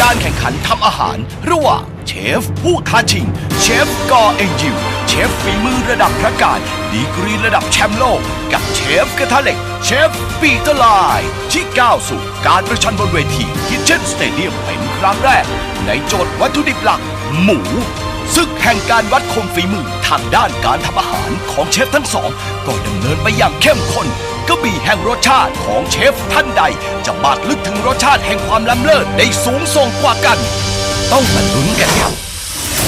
การแข่งขันทำอาหาร ระหว่างเชฟผู้ท้าชิง เชฟกอเอ็นยิวเชฟฝีมือระดับพระการดีกรีระดับแชมป์โลก กับเชฟกระทะเหล็ก เชฟปีเตอร์ไลน์ที่ก้าวสู่การประชันบนเวทีคิเช่นสเตเดียมเป็นครั้งแรก ในโจทย์วัตถุดิบหลัก หมูศึกแห่งการวัดคมฝีมือทางด้านการทำอาหารของเชฟทั้งสอง ก็ดำเนินไปอย่างเข้มข้น กระบี่แห่งรสชาติของเชฟท่านใด จะบาดลึกถึงรสชาติแห่งความล้ำเลิศได้สูงส่งกว่ากัน ต้องมาลุ้นกันครับ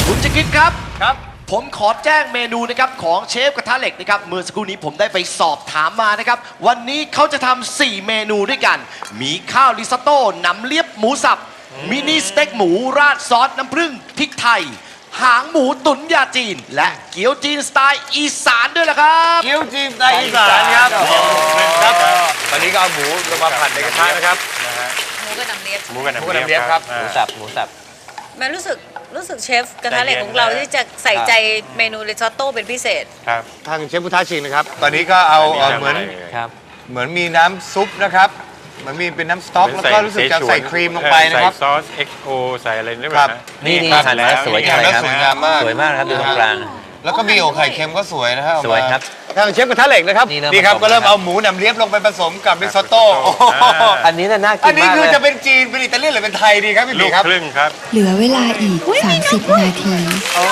คุณจะคิดครับครับ ผมขอแจ้งเมนูนะครับของเชฟกระทะเหล็กนะครับเมื่อสักครู่นี้ผมได้ไปสอบถามมานะครับ วันนี้เขาจะทำ4 เมนูด้วยกัน มีข้าวริซอตโต้หนำเลียบหมูสับมินิสเต็กหมูราดซอสน้ำผึ้งพริกไทย หางหมูตุ๋นยาจีน และเกี๊ยวจีนสไตล์อีสานด้วยละครับเกี๊ยวจีนไตอีสานครับครับตอนนี้ก็เอาหมูลงมาผัดในกระทะนะครับหมูกับน้ำเลียบหมูกับหมูกับน้ำน้ำเลีเลียยบบคครัรับบหมูสับหมูสับแม่รู้สึกรู้สึกเชฟกระทะเหล็กใจเย็นของเรานะที่จะใส่ใจเมนูริซอตโต้เป็นพิเศษครับทางเชฟพุทธาชิงนะครับ ตอนนี้ก็เอาเอาเหมือนครับเหมือนมีน้ำซุปนะครับ เหมือนมีเป็นน้ำสต๊อกแล้วก็รู้สึกจะใส่ครีมลงไปนะครับ ใส่ซอส XO ใส่อะไรด้วยครับ นี่นี่ครับหั่นมาสวยจังเลยครับสวยงามมาก สวยมากนะครับดูตรงกลาง แล้วก็มีโอไข่เค็มก็สวยนะฮะสวยครับทางเชฟกระทะเหล็กนะครับนี่เริ่มนี่ครับผสมก็เริ่มนะครับเอาหมูหนำเลียบลงไปผสมกับริซอตโต้โอ้โหอันนี้น่าน่ากิอันนนี้มากคือเลยจะเป็นจีนเป็นอิตาเลียนหรือเป็นไทยดีครับพี่ลูบีกครับครึ่งครับ เหลือเวลาอีก 30 นาทีโอ้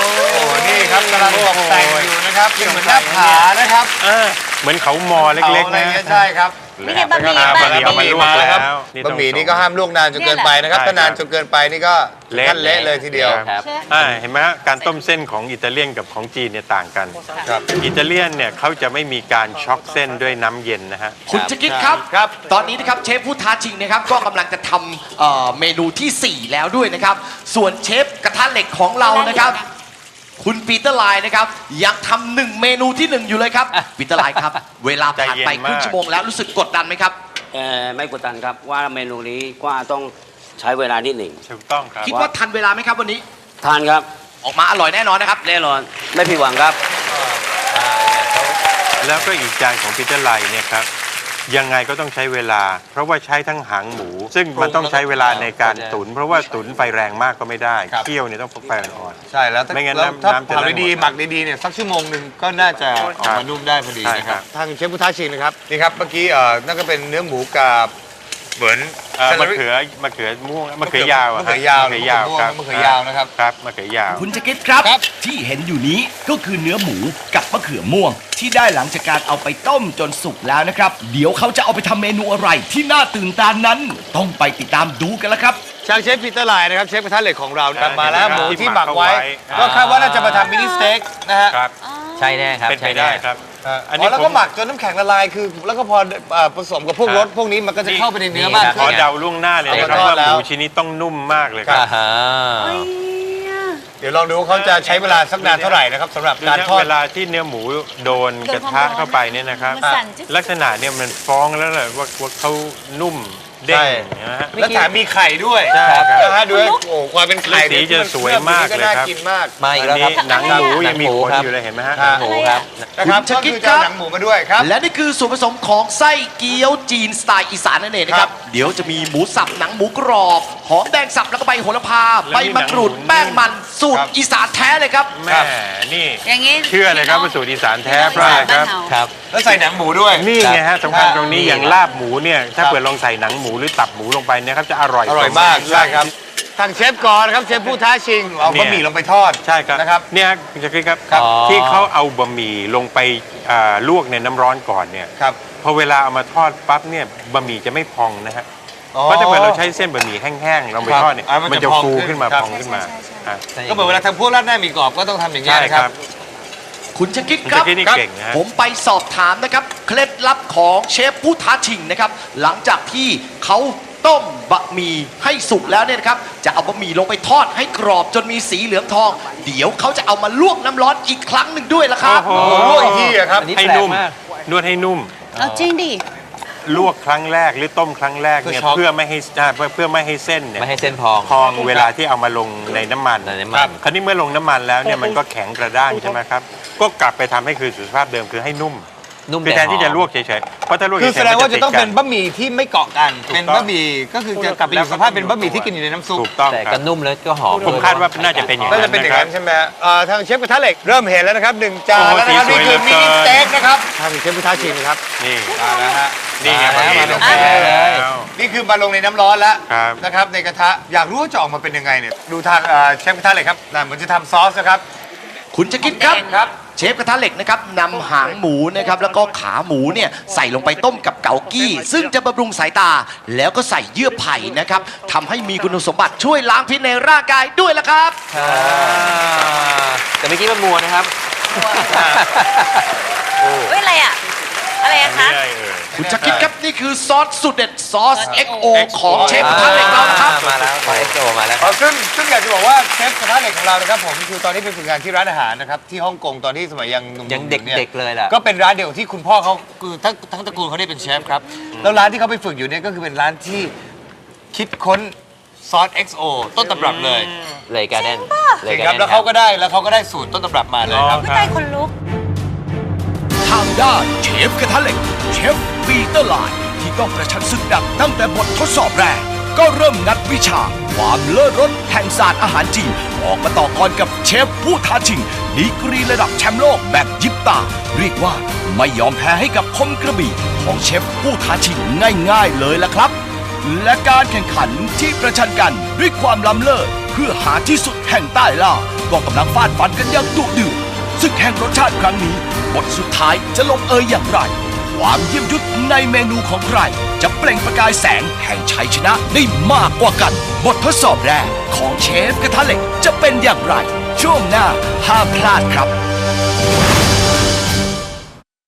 นี่ครับกำลังตกแต่งอยู่นะครับเป็นเหมือนหน้าผานะครับเออเหมือนเขามอเล็กๆอะไรนะงี้ยใช่ครับ นี่ไงบะหมี่อ่าบะบะหมี่เอามาลวกมาแล้วครับแล้วบะหมี่นี่ก็ห้ามลวกนานจนเกินไปนะครับใช่ถ้านานครับจนเกินไปนี่ก็ท่านเละเลยทีเดียว ครับ อ่าเห็นไหมฮะการต้มเส้นของอิตาเลียนกับของจีนเนี่ยต่างกัน ครับ อิตาเลียนเนี่ยเขาจะไม่มีการช็อกเส้นด้วยน้ำเย็นนะฮะ คุณจะคิดครับ ครับ ตอนนี้นะครับเชฟผู้ท้าชิงนะครับก็กำลังจะทำเอ่อเมนูทีสี่4 แล้วด้วยนะครับ ส่วนเชฟกระทะเหล็กของเรานะครับ คุณปีเตอร์ไลน์นะครับยังทำหนึ่งเมนูที่หนึ่งอยู่เลยครับปีเตอร์ไลน์ครับ เวลาผ่านไปใจเย็นครึ่งมากชั่วโมงแล้วรู้สึกกดดันไหมครับเอ่อไม่กดดันครับว่าเมนูนี้ก็ต้องใช้เวลานิดหนึ่งถูกต้องครับ คิดว่าทันเวลาไหมครับวันนี้ ทานครับออกมาอร่อยแน่นอนนะครับแน่นอนไม่ผิดหวังครับ แล้วก็อีกจานของปีเตอร์ไลน์เนี่ยครับ ยังไงก็ต้องใช้เวลา เพราะว่าใช้ทั้งหางหมู ซึ่งมันต้องใช้เวลาในการตุ๋นเพราะว่าตุ๋นไฟแรงมากก็ไม่ได้ครับ เคี่ยวเนี่ยต้องไฟอ่อน ใช่แล้วถ้าไม่งั้นแล้วน้ำถ้าน้ำจะผัดเริ่มดีหมดๆหมักดีๆเนี่ยสักชั่วโมงหนึ่งก็น่าจะออกมานุ่มได้พอดีใช่นะคครัรับ บ ทางเชฟพุทธาชิงนะครับ นี่ครับ เมื่อกี้เอ่อนั่นก็เป็นเนื้อหมูกับ เหมือนเอ่อซลมะลี่เขือมะเขือม่วงมะเขือยาวอะมะเขือยาวมะเขือยาวมะเขือม่วงครับมะเขือยาวนะครับ ครับมะเขือยาว คุณจะคิดครับ ครับ ที่เห็นอยู่นี้ก็คือเนื้อหมูกับมะเขือม่วง ที่ได้หลังจากการเอาไปต้มจนสุกแล้วนะครับ เดี๋ยวเขาจะเอาไปทำเมนูอะไรที่น่าตื่นตานั้น ต้องไปติดตามดูกันแล้วครับ ชางเชฟปีเตอร์ไลน์นะครับเชฟกระทะเหล็กของเรานะครับใช่มาแล้วครับหมูที่ที่หหมัมักกเอาไว้ไว้ ก็คาดว่าน่าจะมาทำมินิสเต็กนะฮะ ครับ ใช่แน่ครับเป็นไปใช่ได้แน่ครับ อ๋อันอนี้แล้วผก็มหมักจนน้ำแข็งละลายคือ แล้วก็พอเอ่อผสมกับพวกครับรสพวกนี้มันก็จะเข้าไปในเนื้อนี่มากครับขอขึ้นเดาล่วงหน้าเลยนะครับเอามาทอดว่าแล้หวมูชิ้นนี้ต้องนุ่มมากเลยคครัรับบอ่าฮะเดี๋ยวลองดูว่าเขาจะใช้เวลาสักนานเท่าไหร่นะครับสำหรับดูการนะทอด เวลาที่เนื้อหมูโดนกระทะเข้าไปเนี่ยนะครับ มันสั่นจิ๊บลักษณะเนี่ยมันฟ้องแล้วแหละว่าว่าเขานุ่ม เด้งใช่นะฮะ แล้วแถมมีไข่ด้วยใช่ครับ นะฮะดูให้โอ้ความเป็นไข่สีจะสวยมากเลยครับก็น่ากินมาก มาอีกอันแล้วคนี้รับ หนังหมูยังมีหขนครับอยู่เลยเห็นไหมฮะครับหมูครับ นะครับคุณชะก็กิดคือครัจะบหนังหมูมาด้วยครับ และนี่คือส่วนผสมของไส้เกี๊ยวจีนสไตล์อีสานนั่นเองนะครับ เดี๋ยวจะมีหมูสับหนังหมูกรอบ หอมแดงสับแล้วก็ใบโหระพาแล้วใบมีมะกรูดหนังหมูแป้งมันสูตรครับอีสานแท้เลยครับ แม่นี่อย่างนี้เชื่อเลยครับว่าสูตรอีสานแท้เพราะอะไรครับ ครับ แล้วใส่หนังหมูด้วย นี่ไงฮะสำคัญตรงนี้ครับอย่างลาบหมูเนี่ยถ้าครับเปิดลองใส่หนังหมูหรือตับหมูลงไปเนะครับจะอร่อยอร่อยมากใช่ครับทางเชฟกรนะครับเชฟผู้ท้าชิงเอาบะหมี่ลงไปทอด ใช่ครับนะครับเนี่ยคุณจะคิดครับครับที่เขาเอาบะหมี่ลงไปอ่าลวกในน้ำร้อนก่อนเนี่ยครับพอเวลาเอามาทอดปั๊บเนี่ยบะหมี่จะไม่พองนะฮะอ๋อเพราะถ้าเกิดเราใช้เส้นบะหมี่แห้งๆลงไปครับทอดเนี่ยอะมันมันจะจะพองฟูขึ้ขึ้นนมาครับพองขึ้นมาอะ ก็เหมือนเวลาทำพวกราดหน้าหมีกรอบก็ต้องทำอย่างนี้ยใช่นะคครัรับบคุณชะกิดคุณครับจะคิดนี่ครับเก่งนะฮะ ผมไปสอบถามนะครับ เคล็ด ลับของเชฟผู้ท้าชิงนะครับ หลังจากที่เขาต้มบะหมี่ให้สุกแล้วเนี่ยนะครับ จะเอาบะหมี่ลงไปทอดให้กรอบจนมีสีเหลืองทอง เดี๋ยวเขาจะเอามาลวกน้ำร้อนอีกครั้งหนึ่งด้วยละครับ โอ้โหโอ้โหลวกอีกทีอะครับ อันนี้ให้แปลกนุ่ม มาก นวดให้นุ่ม เอาจริงดิ ลวกครั้งแรกหรือต้มครั้งแรกเนี่ยเพื่อช็อกเพื่อไม่ให้อ่าเพื่อเพื่อไม่ให้เส้นเนี่ยไม่ให้เส้นพอง พองเวลาที่เอามาลงในน้ำมันในน้ำมัน ครับคราวนี้เมื่อลงน้ำมันแล้วเนี่ยมันก็แข็งกระด้างใช่ไหมครับ ก็กลับไปทำให้คือสุขภาพเดิมคือให้นุ่ม นุ่มคือแต่แทนที่จะหอมลวกเฉยๆเพราะถ้าลวกเฉคืยอๆแสดงว่าจะต้องมัเป็นติดบะหมี่ที่ไม่เกาะกัน เป็นต้องบะหมี่ก็คือจะกลับไปอยู่สภาพเป็นบะหมี่ที่กินอยู่ในน้ำซุปถูกต้องแต่ครัก็บนุ่มแล้วก็หอมผมคาดว่าน่าจะเป็นอย่างน่านั้จะนเป็นอย่างนะครันั้บนใช่ไหมฮะเอ่อทางเชฟกระทะเหล็กเริ่มเห็นแล้วนะครับหนึ่งจานโอ้โหแล้วนะครับสีนี่สวยคือเหลืมิอเกินนิสเต็กนะครับทางเชฟกระทะชิมครับนี่มาแล้วฮะนี่ไงมาบะหมี่แล้วลงมาไปแล้วแล้วนี่คือมาลงในน้ำร้อนแล้วครับนะครับในกระทะอยากรู้ว่าจะออกมาเป็นยังไงเนี่ยดูทางเอ่อเชฟกระทะเหล็กครับน่ะเหมือนจะทำซอสนะครับคุณจะคิดครับครับ เชฟกระทะเหล็กนะครับนำหางหมูนะครับแล้วก็ขาหมูเนี่ยใส่ลงไปต้มกับเกากี้ ซึ่งจะบำรุงสายตา แล้วก็ใส่เยื่อไผ่นะครับทำให้มีคุณสมบัติช่วยล้างพิษในร่างกายด้วยละครับอ่าแต่เมื่อกี้มันมัวนะครับ เฮ้ยอะไรอะ อะไรอะคะนี่อะไรเอ่ยคุณจะคิดครับนี่คือซอสสุดเด็ดซอส XO ของเชฟกระทะเหล็กเรานะครับ มาแล้วขอเอ็กโมาแล้วคอ๋รัอบซึ่งซึ่งอยากจะบอกว่าเชฟกระทะเหล็กของเรานะครับผมคือตอนที่ไปฝึกงานที่ร้านอาหารนะครับที่ฮ่องกงตอนที่สมัยยังหนุ่มๆยังอเด็กนี่ๆเลยล่ะ ก็เป็นร้านเดียวที่คุณพ่อเขาคือทั้งทั้งตระกูลเขาเนี่ยเป็นเชฟครับแล้วร้านที่เขาไปฝึกอยู่เนี่ยก็คือเป็นร้านที่คิดค้นซอส XO ต้นตำรับเลยเลยการ์เด้นเลจยริงการ์ครับเด้นแล้วเขาก็ได้แล้วเขาก็ได้สูตรต้นตำรับมาเลยครับไม่ใจคนลุกทาง ด้านเชฟกระทะเหล็ก เชฟปีเตอร์ไลน์ที่ต้องประชันศึกดักตั้งแต่บททดสอบแรก ก็เริ่มงัดวิชา ความเลิศรสแห่งศาสตร์อาหารจีน ออกมาต่อกรกับเชฟผู้ท้าชิงดีกรีระดับแชมป์โลกแบบยิบตา เรียกว่าไม่ยอมแพ้ให้กับคมกระบี่ของเชฟผู้ท้าชิงง่ายๆเลยล่ะครับ และการแข่งขันที่ประชันกันด้วยความล้ำเลิศเพื่อหาที่สุดแห่งใต้ล่าก็กำลังฟาดฟันกันอย่างดุเดือด ซึ่งแห่งรสชาติครั้งนี้ บทสุดท้ายจะลงเอยอย่างไร ความเยี่ยมยุทธในเมนูของใคร จะเปล่งประกายแสงแห่งชัยชนะได้มากกว่ากัน บททดสอบแรกของเชฟกระทะเหล็กจะเป็นอย่างไร ช่วงหน้าห้ามพลาดครับ